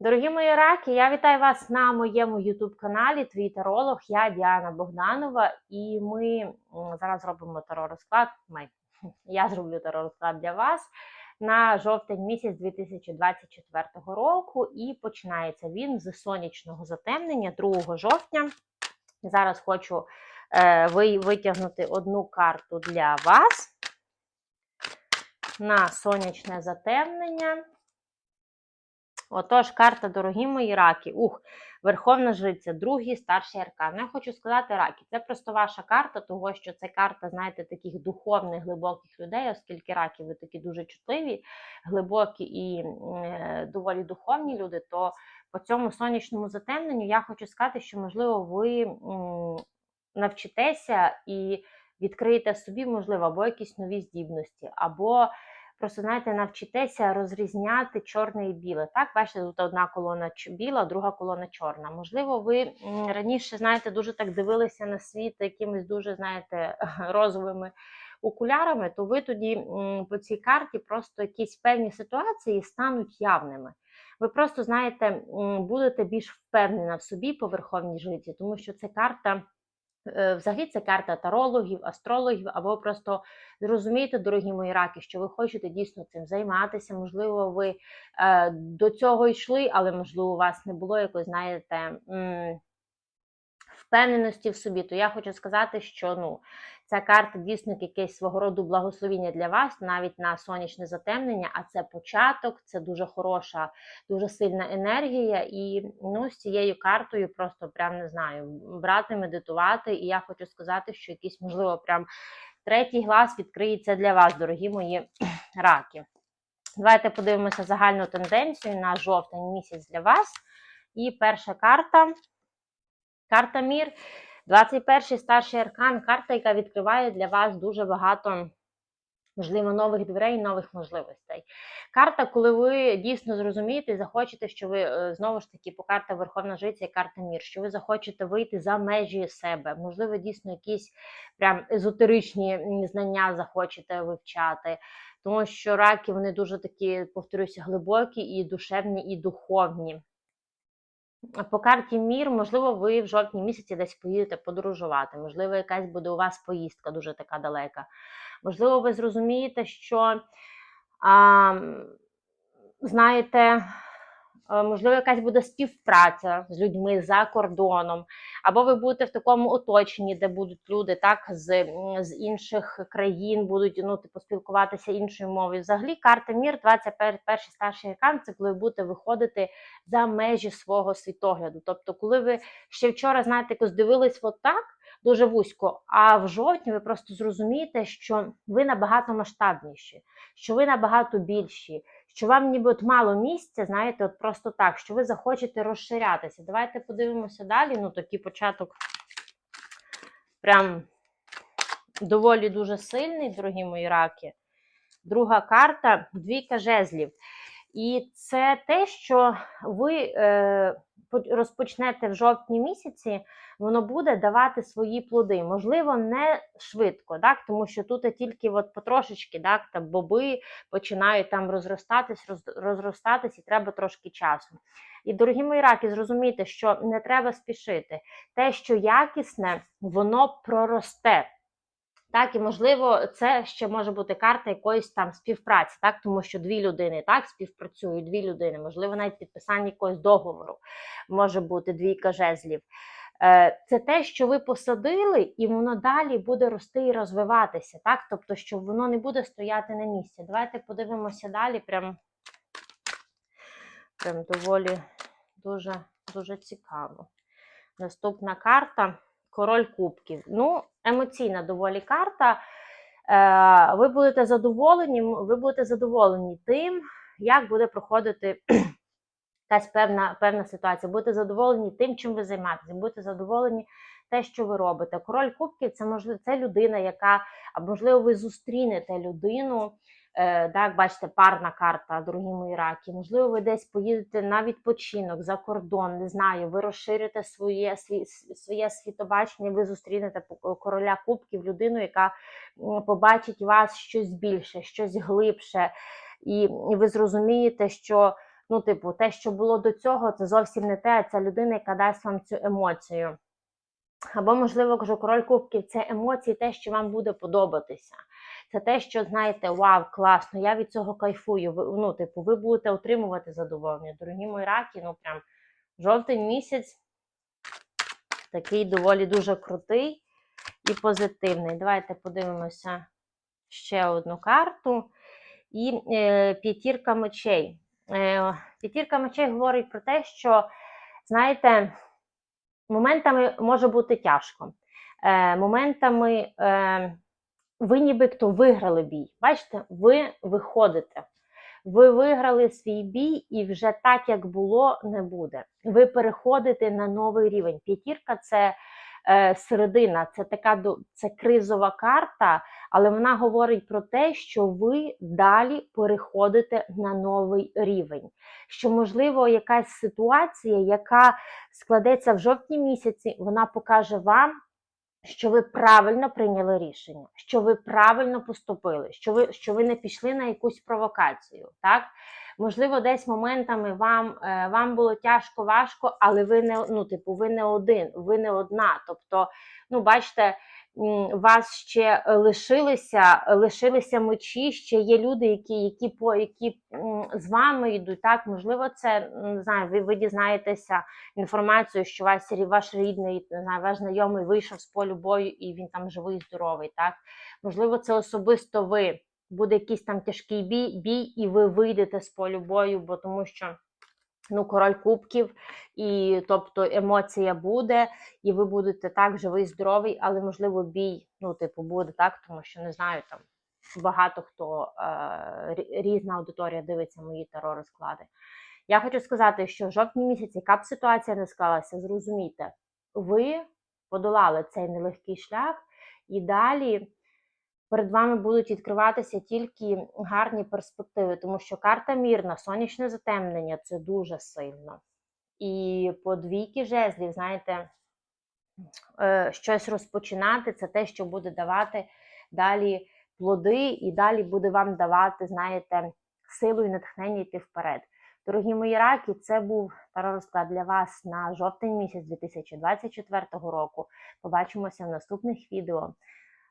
Дорогі мої раки, я вітаю вас на моєму YouTube-каналі Твій таролог. Я Діана Богданова, і ми зараз робимо таро-розклад. Я зроблю таро-розклад для вас на жовтень місяць 2024 року. І починається він з сонячного затемнення 2 жовтня. Зараз хочу е, ви- витягнути одну карту для вас на сонячне затемнення. Отож, карта, дорогі мої раки. Ух, Верховна Жриця, другий старший аркан. Ну, Я хочу сказати, раки, це просто ваша карта, того що це карта, знаєте, таких духовних, глибоких людей, оскільки раки ви такі дуже чутливі, глибокі і е, доволі духовні люди, то по цьому сонячному затемненню я хочу сказати, що, можливо, ви м, навчитеся і відкриєте собі, можливо, або якісь нові здібності, або просто знаєте, навчитеся розрізняти чорне і біле. Так, бачите, тут одна колона біла, друга колона чорна. Можливо, ви раніше, знаєте, дуже так дивилися на світ якимись дуже, знаєте, розовими окулярами, то ви тоді по цій карті просто якісь певні ситуації стануть явними. Ви просто знаєте, будете більш впевнена в собі по верховній житті, тому що це карта. Е, Взагалі це карта тарологів, астрологів, або просто зрозумійте, дорогі мої раки, що ви хочете дійсно цим займатися. Можливо, ви е, до цього йшли, але можливо, у вас не було якось, знаєте, впевненості в собі. То я хочу сказати, що ну, ця карта дійсно якесь свого роду благословіння для вас, навіть на сонячне затемнення, а це початок, це дуже хороша, дуже сильна енергія. І ну, з цією картою просто прям не знаю, брати, медитувати. І я хочу сказати, що якийсь, можливо, прям третій глаз відкриється для вас, дорогі мої раки. Давайте подивимося загальну тенденцію на жовтень місяць для вас. І перша карта. Карта Мір, 21-й старший аркан, карта, яка відкриває для вас дуже багато, можливо, нових дверей, нових можливостей. Карта, коли ви дійсно зрозумієте захочете, що ви е, знову ж таки по карта Верховна Жриця і карта Мір, що ви захочете вийти за межі себе, можливо, дійсно якісь прям езотеричні знання захочете вивчати. Тому що раки вони дуже такі, повторюся, глибокі і душевні, і духовні. По карті Мір, можливо, ви в жовтні місяці десь поїдете подорожувати, можливо, якась буде у вас поїздка дуже така далека. Можливо, ви зрозумієте, що, а, знаєте, можливо, якась буде співпраця з людьми за кордоном, або ви будете в такому оточенні, де будуть люди так, з, з інших країн, будуть ну, типу, спілкуватися іншою мовою. Взагалі, карта Мір, 21 старший аркан, це коли ви будете виходити за межі свого світогляду. Тобто, коли ви ще вчора, знаєте, якось дивились отак дуже вузько, а в жовтні ви просто зрозумієте, що ви набагато масштабніші, що ви набагато більші, що вам ніби от мало місця, знаєте, от просто так, що ви захочете розширятися. Давайте подивимося далі. Ну, такий початок прям доволі дуже сильний, дорогі мої раки. Друга карта двійка жезлів. І це те, що ви е, розпочнете в жовтні місяці, воно буде давати свої плоди. Можливо, не швидко, так? тому що тут тільки от потрошечки так, там боби починають там розростатись, роз, розростатись, і треба трошки часу. І, дорогі мої раки, зрозумійте, що не треба спішити. Те, що якісне, воно проросте. Так, і можливо, це ще може бути карта якоїсь там співпраці, так, тому що дві людини так співпрацюють, дві людини, можливо, навіть підписання якогось договору може бути двійка жезлів. Е, Це те, що ви посадили, і воно далі буде рости і розвиватися, так? Тобто, що воно не буде стояти на місці. Давайте подивимося далі. Прям, прям доволі дуже, дуже цікаво. Наступна карта Король Кубків. Ну, емоційна доволі карта. Е, ви будете задоволені, ви будете задоволені тим, як буде проходити якась певна, певна ситуація. Будете задоволені тим, чим ви займаєтеся, будете задоволені те, що ви робите. Король Кубків це можливо це людина, яка, а можливо, ви зустрінете людину. Е, так, бачите, парна карта, дорогі мої раки. Можливо, ви десь поїдете на відпочинок за кордон, не знаю, ви розширите своє, свій, своє світобачення, ви зустрінете короля кубків, людину, яка побачить вас щось більше, щось глибше, і ви зрозумієте, що Ну, типу, те, що було до цього, це зовсім не те, а ця людина, яка дасть вам цю емоцію. Або, можливо, кажу, король кубків це емоції, те, що вам буде подобатися. Це те, що знаєте, вау, класно, я від цього кайфую. Ви, ну, типу, ви будете отримувати задоволення. Дорогі мої раки, ну прям жовтень місяць такий доволі дуже крутий і позитивний. Давайте подивимося ще одну карту. І е, п'ятірка мечей. Е, п'ятірка мечей говорить про те, що, знаєте, моментами може бути тяжко. Е, моментами е, ви ніби хто виграли бій. Бачите, ви виходите. Ви виграли свій бій, і вже так, як було, не буде. Ви переходите на новий рівень. П'ятірка це е, середина, це така це кризова карта, але вона говорить про те, що ви далі переходите на новий рівень. Що, можливо, якась ситуація, яка складеться в жовтні місяці, вона покаже вам, що ви правильно прийняли рішення, що ви правильно поступили, що ви, що ви не пішли на якусь провокацію. Так? Можливо, десь моментами вам, е, вам було тяжко, важко, але ви не ну, типу, ви не один, ви не одна. Тобто, ну, бачите, вас ще лишилися, лишилися мечі, ще є люди, які, які, по, які з вами йдуть. Так? Можливо, це не знаю, ви, ви дізнаєтеся інформацію, що ваш, ваш рідний, не знаю, ваш знайомий вийшов з полю бою і він там живий, здоровий. Так? Можливо, це особисто ви. Буде якийсь там тяжкий бій, бій, і ви вийдете з полю бою, бо тому що ну, король кубків, і тобто емоція буде, і ви будете так живий, здоровий, але можливо бій, ну, типу, буде так, тому що не знаю там. Багато хто е, різна аудиторія дивиться мої таро розклади. Я хочу сказати, що в жовтні місяці, яка б ситуація не склалася, зрозумійте, ви подолали цей нелегкий шлях, і далі перед вами будуть відкриватися тільки гарні перспективи, тому що карта мірна, сонячне затемнення це дуже сильно. І по двійки жезлів, знаєте, е, щось розпочинати це те, що буде давати далі плоди, і далі буде вам давати, знаєте, силу і натхнення йти вперед. Дорогі мої раки, це був розклад для вас на жовтень місяць 2024 року. Побачимося в наступних відео.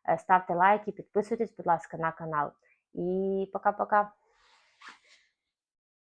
Е, Ставте лайки, підписуйтесь, будь ласка, на канал. І пока-пока.